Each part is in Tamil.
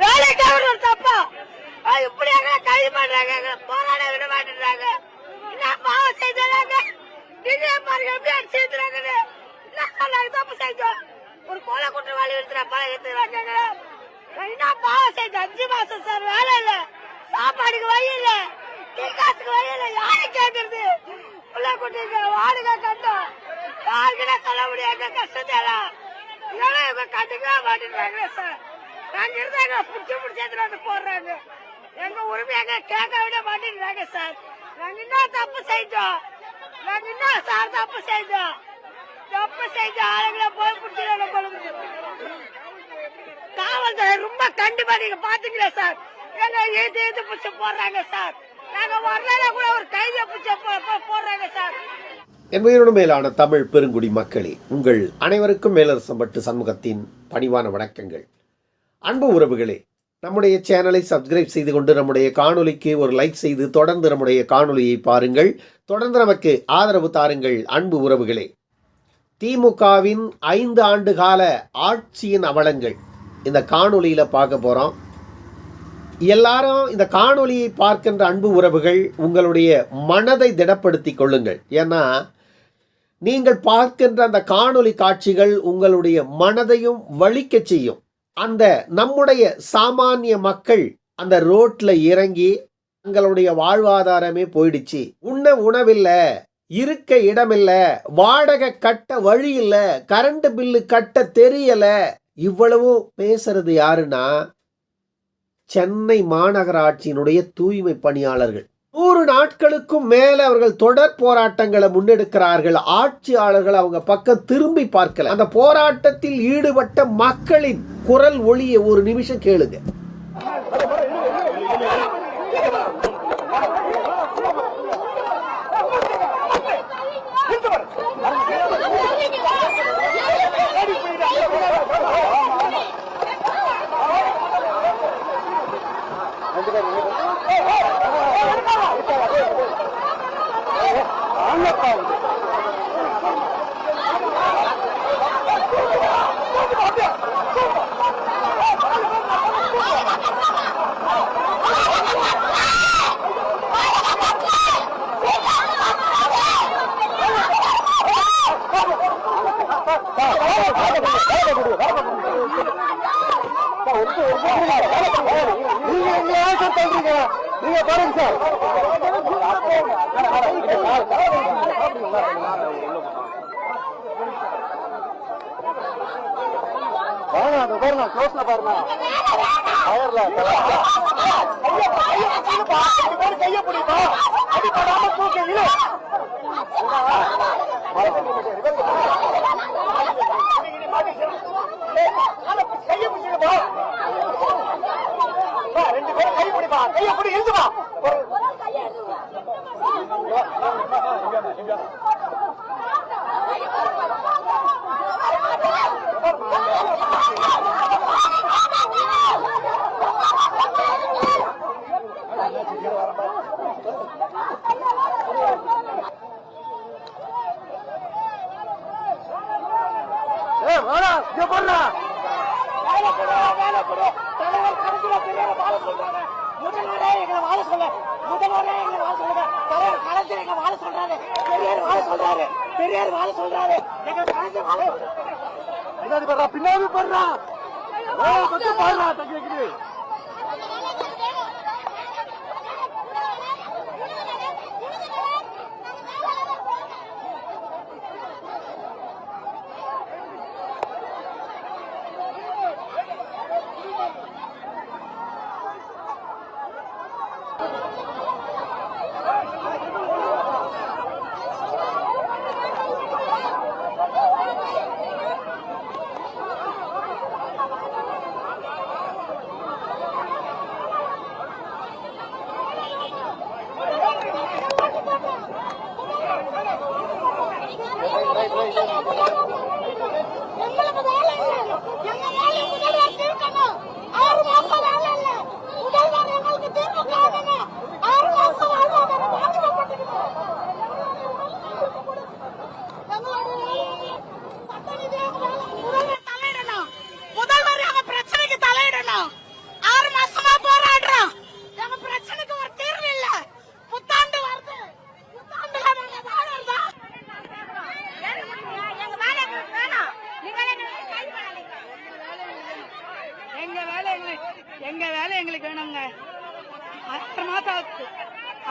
வேலைக்காரன் ஒரு தப்பா. இப்படி கைது பண்றாங்க. போராட விட மாட்டாங்க என்ன பாவம் செஞ்சாங்க நீங்க பாருங்க எப்படி அடிச்சு எடுத்துறாங்க நாங்க தப்பு செஞ்சோம். ஒரு கொலை குற்றவாளி எடுத்துற பழம் எடுத்துறாங்க நான் பாவம் செஞ்ச அஞ்சு மாசம் சார் வேலை இல்ல. சாப்பாடுக்கு வழி இல்ல. காசுக்கு வழி யாரை கேட்கறது உள்ள கொட்டிருக்க வாடுக கட்டம் யாருக்குன்னா சொல்ல முடியாத. கஷ்டத்தை எல்லாம். இதெல்லாம் இவங்க கண்டுக்க மாட்டேன்றாங்க சார். நாங்க இருந்தாங்க பிடிச்சி பிடிச்சி வந்து போடுறாங்க. எங்க உரிமையாக கேட்க விட மாட்டேங்கிறாங்க சார். நாங்க என்ன தப்பு செஞ்சோம்? நாங்க என்ன சார் தப்பு செஞ்சோம்? தப்பு செஞ்ச ஆளுங்களை போய் பிடிச்சிருக்க காவல்துறை ரொம்ப கண்டிப்பா நீங்க பாத்தீங்களா சார்? எங்க ஏத்து ஏத்து பிடிச்சி போடுறாங்க சார். நாங்க வரலாம் கூட ஒரு கைதியை பிடிச்சி போடுறாங்க சார். என் மேலான தமிழ் பெருங்குடி மக்களே உங்கள் அனைவருக்கும் மேலரசம்பட்டு சமூகத்தின் பணிவான வணக்கங்கள். அன்பு உறவுகளே நம்முடைய சேனலை சப்ஸ்கிரைப் செய்து கொண்டு நம்முடைய காணொலிக்கு ஒரு லைக் செய்து தொடர்ந்து நம்முடைய காணொலியை பாருங்கள். தொடர்ந்து நமக்கு ஆதரவு தாருங்கள் அன்பு உறவுகளே. திமுகவின் ஐந்து ஆண்டு கால ஆட்சியின் அவலங்கள். இந்த காணொலியில் பார்க்க போகிறோம் எல்லாரும் இந்த காணொலியை பார்க்கின்ற அன்பு உறவுகள் உங்களுடைய மனதை திடப்படுத்திக் கொள்ளுங்கள். ஏன்னா நீங்கள் பார்க்கின்ற அந்த காணொலி காட்சிகள் உங்களுடைய மனதையும் வலிக்க செய்யும். அந்த நம்முடைய சாமானிய மக்கள் அந்த ரோட்ல இறங்கி தங்களுடைய வாழ்வாதாரமே போயிடுச்சு. உண்ண உணவில்ல இருக்க இடமில்ல வாடகை கட்ட வழி இல்ல கரண்ட் பில்லு கட்ட தெரியல. இவ்வளவும் பேசுறது யாருன்னா சென்னை மாநகராட்சியினுடைய தூய்மை பணியாளர்கள். நூறு நாட்களுக்கும் மேல அவர்கள் தொடர் போராட்டங்களை முன்னெடுக்கிறார்கள். ஆட்சியாளர்கள் அவங்க பக்கம் திரும்பி பார்க்கல. அந்த போராட்டத்தில் ஈடுபட்ட மக்களின் குரல் ஒளியை ஒரு நிமிஷம் கேளுங்க. யோசனை பாருங்க க்ளோஸ்ல பாருங்க டயர்ல கைய பிடிப்பா. அடிப்படாம தூக்க இழு கைய ரெண்டு பேரும் கை பிடிப்பா. கைய பிடி எழுதுமா இங்க போடுறா வேலை கொடு, வேலை கொடு. தலைவர் கடைசியில பெரியாரை வாழ சொல்றாங்க. முதல்வரே எங்களை வாழ சொல்ல. முதல்வரே எங்களை வாழ சொல்லுங்க. தலைவர் கலைஞர் எங்களை வாழ சொல்றாரு. பெரியார் வாழ சொல்றாரு. பெரியார் வாழ சொல்றாரு. எங்களை கலைஞர் வாழ பின்னாடி போடுறா பின்னாடி போடுறா பாடுறா தங்கி எங்களுக்கு வேலை இல்லை. எங்க வேலையை முதல்வர் தீர்க்கணும். ஆறு மாசம் வேலை இல்லை. முதல்வர் எங்களுக்கு தீர்வு காணணும். ஆறு மாசம் வாழ்வாதாரம் பாதிக்கப்பட்டிருக்கு. எங்களுடைய வேலை சட்ட ரீதியாக வேலை. முதல்வர் தலையிடணும். முதல்வர் எங்க பிரச்சனைக்கு தலையிடணும். ஆறு மாசமா போராடுறோம். எங்க பிரச்சனைக்கு ஒரு தீர்வு இல்லை.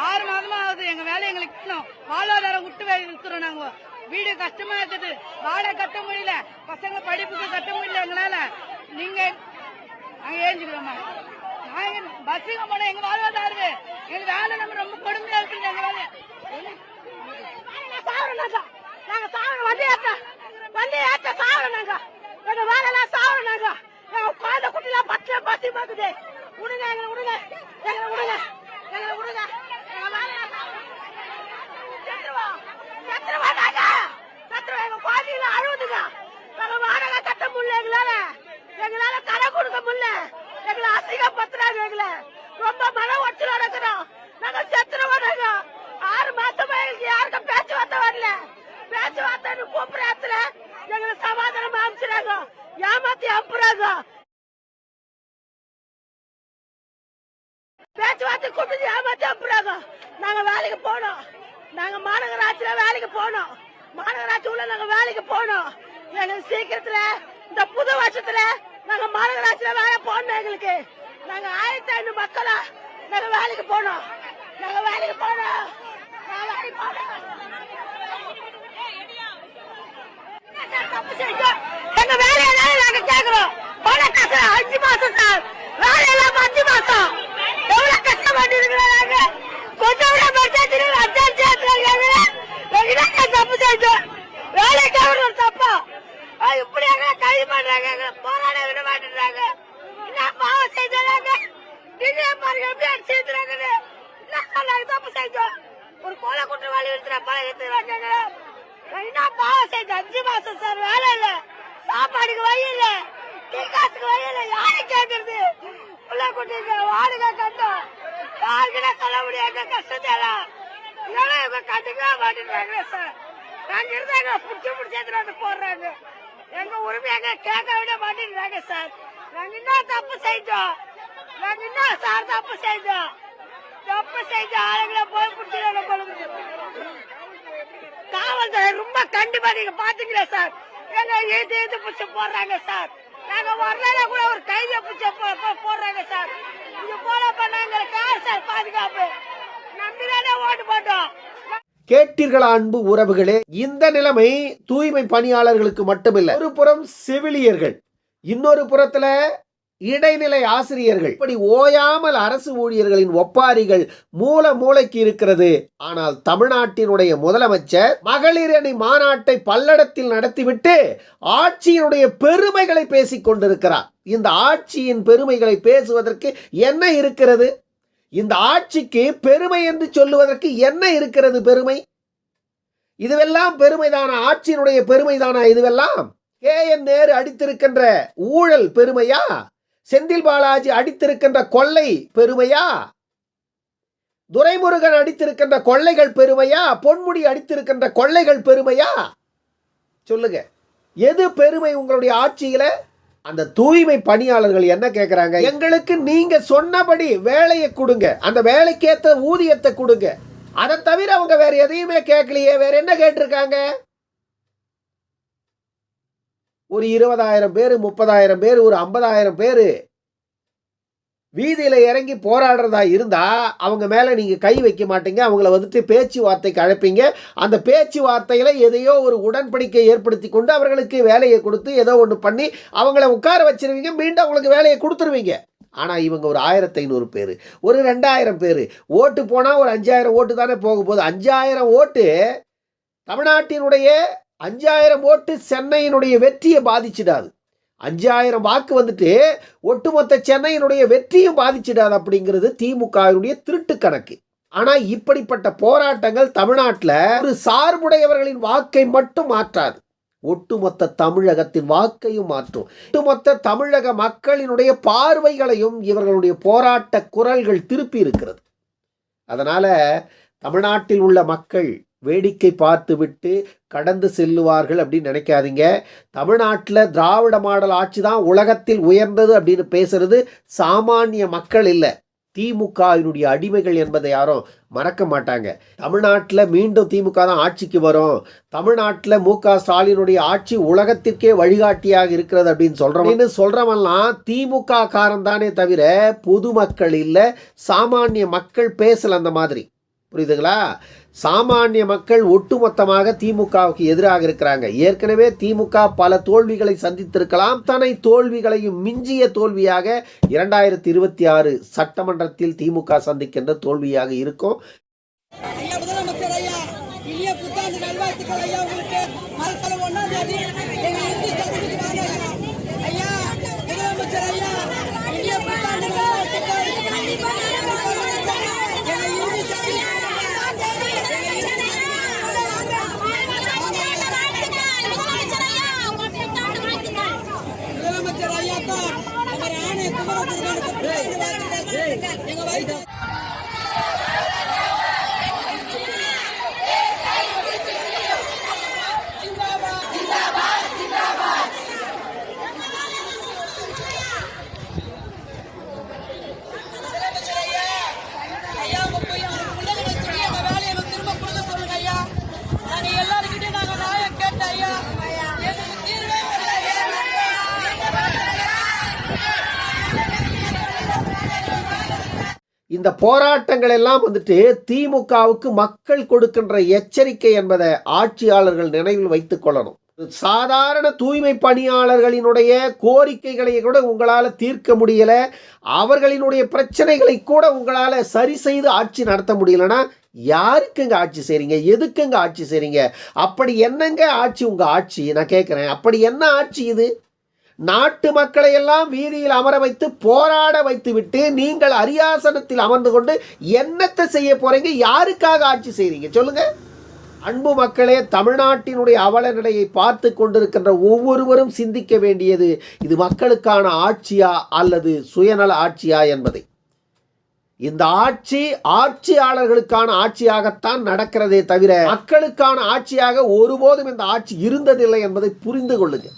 ஆறு மாதமா ஆகுது. எங்க வேலை எங்களுக்கு இன்னும் வாழ்வாதாரம் விட்டு வேலை இருக்கிறோம் நாங்க. வீடு கஷ்டமா இருக்குது. வாடகை கட்ட முடியல. பசங்க படிப்புக்கு கட்ட முடியல எங்களால. நீங்க நாங்க ஏஞ்சுக்கிறோமா நாங்க பஸ்ஸுக்கு போனா எங்க வாழ்வாதாரம் எங்க வேலை நம்ம ரொம்ப கொடுமையா இருக்குது எங்க வேலை. சாவரம் நாங்க. சாவரம் வந்து ஏத்த. வந்து ஏத்த சாவரம் நாங்க. எங்க வேலைலாம் சாவரம் நாங்க. எங்க குழந்தை குட்டிலாம் பச்சை பத்தி பாக்குது விடுங்க எங்களை விடுங்க எங்களை விடுங்க எங்களை விடுங்க எங்க வேலைலாம் சாவரம். எங்க குழந்தைங்கள அழுவுதுங்க நாங்க வாடகை முடியல எங்களால எங்களால கடை கொடுக்க முடியல எங்களை அசிங்கப்படுத்துறாங்க எங்களை ரொம்ப மன உடச்சல் நடக்கிறோம் நாங்க செத்துருவோம் நாங்க ஆறு மாசமா எங்களுக்கு யாருக்கும் பேச்சுவார்த்தை வரல பேச்சுவார்த்தை கூப்பிடுற இடத்துல எங்களை சமாதானம் அனுப்பிச்சுறாங்க ஏமாத்தி அனுப்புறாங்க பேச்சுவார்த்தை கூப்பிட்டு ஏமாத்தி அனுப்புறாங்க நாங்க வேலைக்கு போனோம். நாங்க மாநகராட்சியில வேலைக்கு போனோம். மாநகராட்சி உள்ள நாங்க வேலைக்கு போனோம். எங்களுக்கு சீக்கிரத்துல இந்த புது வருஷத்துல நாங்க மாநகராட்சியில வேலை போடணும் எங்களுக்கு. நாங்க ஆயிரத்தி ஐநூறு மக்களா நாங்க வேலைக்கு போனோம். நாங்க வேலைக்கு போனோம். நாங்க வேலைக்கு போனோம். தப்பு செஞ்சோம். எங்க வேலையெல்லாம் நாங்க கேக்குறோம். காசு அஞ்சு மாசம் சார். வேலையெல்லாம் அஞ்சு மாசம். எவ்வளவு கஷ்டப்பட்டு இருக்கிறோம் நாங்க கொஞ்சம் கூட படிச்சா தப்பு செஞ்சோம் வேலைக்கு ஒரு தப்பா? அது இப்படி எங்களை கைது பண்றாங்க. எங்களை போராட விட மாட்டேன்றாங்க. என்ன பாவம் செஞ்சாங்க நீங்க பாருங்க எப்படி அடிச்சுறாங்க என்ன சொன்னாங்க தப்பு செய்தோம் ஒரு கொலை குற்றவாளி எடுத்துற பழம் எடுத்துறாங்க எங்களை. நான் என்ன பாவம் செஞ்சேன் அஞ்சு மாசம் சார் வேலை இல்லை. சாப்பாடுக்கு வழி இல்ல. டீ காசுக்கு வழி இல்ல. யாரு கேக்குறது? உள்ள குட்டிங்க வாடகை கட்டும். யாருக்கிட்ட சொல்ல முடியாத? கஷ்டத்தை எல்லாம் இதெல்லாம் இவங்க கண்டுக்கவே மாட்டேங்கிறாங்க சார் நாங்க இருந்தாங்க புடிச்சு புடிச்சு வந்து போடுறாங்க. எங்க உரிமையாங்க கேட்க விட மாட்டேங்கிறாங்க சார் நாங்க என்ன தப்பு செஞ்சோம்? நாங்க என்ன சார் தப்பு செஞ்சோம்? தப்பு செஞ்ச ஆளுங்களை போய் பிடிச்சிட காவல்துறை ரொம்ப கண்டிப்பா நீங்க பாத்துக்கல சார் எங்க ஏத்து எது பிடிச்சி போடுறாங்க சார் நாங்க வரல கூட ஒரு கைதிய பிடிச்ச போடுறாங்க சார் இது போல பண்ண எங்களுக்கு யார் சார் பாதுகாப்பு நம்பிதானே ஓட்டு போட்டோம் கேட்டீர்களா அன்பு உறவுகளே? இந்த நிலைமை தூய்மை பணியாளர்களுக்கு மட்டுமில்லை ஒரு புறம் செவிலியர்கள் இன்னொரு புறத்துல இடைநிலை ஆசிரியர்கள். இப்படி ஓயாமல் அரசு ஊழியர்களின் ஒப்பாரிகள் மூல மூளைக்கு இருக்கிறது. ஆனால் தமிழ்நாட்டினுடைய முதலமைச்சர் மகளிர் அணி மாநாட்டை பல்லடத்தில் நடத்திவிட்டு ஆட்சியினுடைய பெருமைகளை பேசிக் கொண்டிருக்கிறார். இந்த ஆட்சியின் பெருமைகளை பேசுவதற்கு என்ன இருக்கிறது? இந்த ஆட்சிக்கு பெருமை என்று சொல்லுவதற்கு என்ன இருக்கிறது பெருமை? இதுவெல்லாம் பெருமைதானா? ஆட்சியினுடைய பெருமைதானா இதுவெல்லாம்? கே. என். நேரு அடித்திருக்கின்ற ஊழல் பெருமையா? செந்தில் பாலாஜி அடித்திருக்கின்ற கொள்ளை பெருமையா? துரைமுருகன் அடித்திருக்கின்ற கொள்ளைகள் பெருமையா? பொன்முடி அடித்திருக்கின்ற கொள்ளைகள் பெருமையா? சொல்லுங்க. எது பெருமை உங்களுடைய ஆட்சியில்? அந்த தூய்மை பணியாளர்கள் என்ன கேட்குறாங்க எங்களுக்கு நீங்கள் சொன்னபடி வேலையை கொடுங்க. அந்த வேலைக்கேற்ற ஊதியத்தை கொடுங்க. அதை தவிர அவங்க வேற எதையுமே கேட்கலையே. வேற என்ன கேட்டிருக்காங்க? ஒரு இருபதாயிரம் பேர் முப்பதாயிரம் பேர் ஒரு ஐம்பதாயிரம் பேர் வீதியில் இறங்கி போராடுறதா இருந்தால் அவங்க மேலே நீங்கள் கை வைக்க மாட்டீங்க அவங்கள வந்துட்டு பேச்சுவார்த்தைக்கு அழைப்பீங்க. அந்த பேச்சுவார்த்தையில் எதையோ ஒரு உடன்படிக்கை ஏற்படுத்தி கொண்டு அவர்களுக்கு வேலையை கொடுத்து ஏதோ ஒன்று பண்ணி அவங்கள உட்கார வச்சிருவீங்க மீண்டும் அவங்களுக்கு வேலையை கொடுத்துருவீங்க. ஆனால் இவங்க ஒரு ஆயிரத்தி ஐநூறு பேர் ஒரு ரெண்டாயிரம் பேர். ஓட்டு போனால் ஒரு அஞ்சாயிரம் ஓட்டு தானே போக போகுது. அஞ்சாயிரம் ஓட்டு தமிழ்நாட்டினுடைய அஞ்சாயிரம் ஓட்டு சென்னையினுடைய வெற்றியை பாதிச்சிடாது. அஞ்சாயிரம் வாக்கு வந்துட்டு ஒட்டுமொத்த சென்னையினுடைய வெற்றியும் பாதிச்சிடாது அப்படிங்கிறது திமுகவினுடைய திருட்டு கணக்கு. ஆனால் இப்படிப்பட்ட போராட்டங்கள் தமிழ்நாட்டில் ஒரு சார்புடையவர்களின் வாக்கை மட்டும் மாற்றாது. ஒட்டுமொத்த தமிழகத்தின் வாக்கையும் மாற்றும். ஒட்டுமொத்த தமிழக மக்களினுடைய பார்வைகளையும் இவர்களுடைய போராட்ட குரல்கள் திருப்பி இருக்கிறது. அதனால் தமிழ்நாட்டில் உள்ள மக்கள் வேடிக்கை பார்த்துவிட்டு கடந்து செல்லுவார்கள் அப்படின்னு நினைக்காதீங்க. தமிழ்நாட்டில் திராவிட மாடல் ஆட்சி தான் உலகத்தில் உயர்ந்தது அப்படின்னு பேசுறது சாமானிய மக்கள் இல்லை. திமுகவினுடைய அடிமைகள் என்பதை யாரும் மறக்க மாட்டாங்க. தமிழ்நாட்டில் மீண்டும் திமுக தான் ஆட்சிக்கு வரும். தமிழ்நாட்டில் மு க ஸ்டாலினுடைய ஆட்சி உலகத்திற்கே வழிகாட்டியாக இருக்கிறது அப்படின்னு சொல்றவன். சொல்கிறவன்லாம் திமுக காரன் தானே தவிர பொதுமக்கள் இல்லை. சாமானிய மக்கள் பேசல அந்த மாதிரி. புரியுதுங்களா? சாமானிய மக்கள் ஒட்டுமொத்தமாக திமுகவுக்கு எதிராக இருக்கிறாங்க. ஏற்கனவே திமுக பல தோல்விகளை சந்தித்திருக்கலாம். தனை தோல்விகளையும் மிஞ்சிய தோல்வியாக இரண்டாயிரத்தி இருபத்தி ஆறு சட்டமன்றத்தில் திமுக சந்திக்கின்ற தோல்வியாக இருக்கும் ஐயா முதலமைச்சர் ஐயா இனிய புத்தாண்டு நல்வாழ்த்துக்கள் ஐயா உங்களுக்கு மறுத்தல ஒன்னாம் தேதி எங்க இந்தி சதுரத்துக்கு வாங்க ஐயா முதலமைச்சர் ஐயா இனிய புத்தாண்டு நல்வாழ்த்துக்கள் எங்க இந்தி முதலமைச்சர் ஐயாக்கா அவர் ஆணை குமரகுருவனுக்கு புத்தாண்டு வாழ்த்துக்கள் எங்க வயிற்று ஐயா உங்க போய் அவங்க பிள்ளைகளை சொல்லி அந்த வேலையை எங்களுக்கு திரும்ப கொடுக்க சொல்லுங்க ஐயா நாங்க எல்லாருக்கிட்டையும் நாங்க நியாயம் கேட்டோம் ஐயா எங்களுக்கு தீர்வே வரல ஐயா இந்த போராட்டங்கள் எல்லாம் வந்துட்டு திமுகவுக்கு மக்கள் கொடுக்கின்ற எச்சரிக்கை என்பதை ஆட்சியாளர்கள் நினைவில் வைத்துக் கொள்ளணும். சாதாரண தூய்மை பணியாளர்களினுடைய கோரிக்கைகளை கூட உங்களால் தீர்க்க முடியல. அவர்களினுடைய பிரச்சனைகளை கூட உங்களால் சரி செய்து ஆட்சி நடத்த முடியலன்னா யாருக்குங்க ஆட்சி செய்றீங்க எதுக்குங்க ஆட்சி செய்றீங்க அப்படி என்னங்க ஆட்சி உங்க ஆட்சி? நான் கேட்குறேன் அப்படி என்ன ஆட்சி இது? நாட்டு மக்களை எல்லாம் வீதியில் அமர வைத்து போராட வைத்துவிட்டு நீங்கள் அரியாசனத்தில் அமர்ந்து கொண்டு என்னத்தை செய்ய போறீங்க? யாருக்காக ஆட்சி செய்றீங்க? சொல்லுங்க. அன்பு மக்களே தமிழ்நாட்டினுடைய அவல நிலையை பார்த்து கொண்டிருக்கின்ற ஒவ்வொருவரும் சிந்திக்க வேண்டியது இது மக்களுக்கான ஆட்சியா அல்லது சுயநல ஆட்சியா என்பதை. இந்த ஆட்சி ஆட்சியாளர்களுக்கான ஆட்சியாகத்தான் நடக்கிறதே தவிர மக்களுக்கான ஆட்சியாக ஒருபோதும் இந்த ஆட்சி இருந்ததில்லை என்பதை புரிந்து கொள்ளுங்கள்.